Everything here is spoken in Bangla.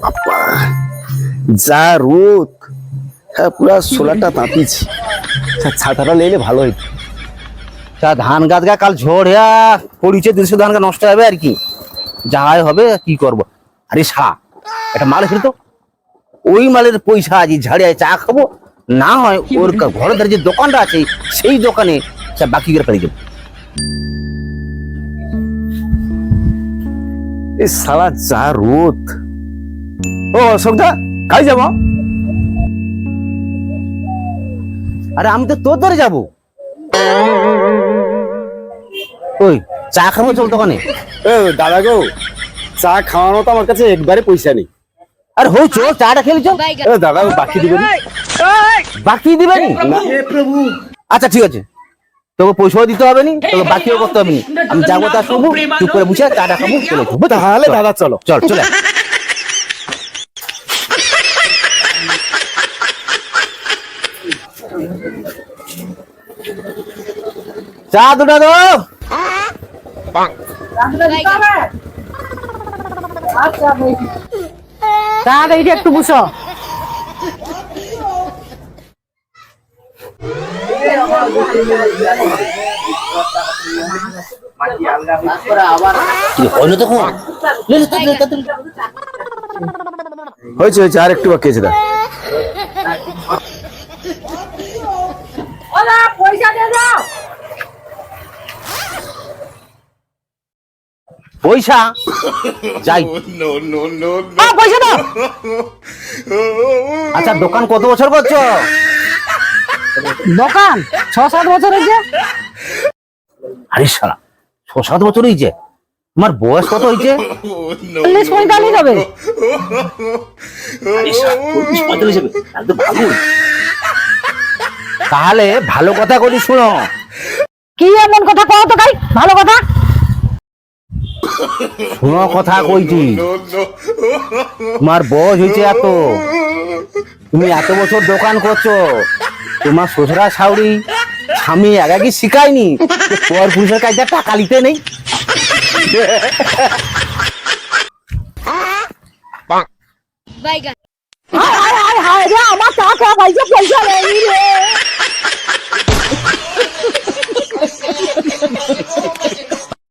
বাবা যা রোদ। হ্যাঁ পুরা সোলারটা তাঁতিছি আচ্ছা, ছাতাটা নিলে ভালো হইতো। তা ধান গাছ গা কাল ঝড় হ্যা পড়িছে দুশো ধান গা নষ্ট হবে আর কি। যাই হবে কি করব? আরে সারা এটা মাল ফিরতো ওই মালের পয়সা আজ ঝাড়িয়ে চা খাব। না হয় ওর ঘরের ধারে যে দোকানটা আছে সেই দোকানে সে বাকি করে পেয়ে এই সালা যা রোদ। ও অশোকদা কাই যাব। আরে আমি তো তোর ধরে যাব। ওই চা খাব চল দোকানে। এ দাদা গো চা খাওয়ানো তো আমার কাছে একবারে পয়সা নেই। আরে হই চল চাটা খেলি চল। এ দাদা বাকি দিবেন? বাকি দিবে নি না আচ্ছা ঠিক আছে। তোকে পয়সাও দিতে হবে নি তোকে বাকিও করতে হবে নি। আমি যাব তার শুবো চুপ করে বুঝে চাটা খাব চলে যাব। তাহলে দাদা চলো। চল চলে। চা দুটা দো তাহলে এইটা একটু বুঝো হইল তখন। হয়েছে হয়েছে আর একটু বাকি আছে দা পয়সা দিয়ে দাও। পয়সা? যাই। হ্যাঁ পয়সা দাও। আচ্ছা দোকান কত বছর করছ? দোকান? ছ সাত বছর হয়েছে? আরে শালা ছ সাত বছর হয়েছে? তোমার বয়স কত হয়েছে? চল্লিশ পঁয়তাল্লিশ হবে। তাহলে ভালো। কথা করি শুনো। কি এমন কথা কও তো কাই ভালো কথা? শুনো কথা কইছি। তোমার বয়স হয়েছে এত। তুমি এত বছর দোকান করছ। তোমার শ্বশুরা শাউরি স্বামী একাকি শিখায়নি তোমার পর পুরুষের কাছে টাকা নিতে নেই। হায় হায় হায় হায় আমার টাকা পয়সা পয়সা নেই রে।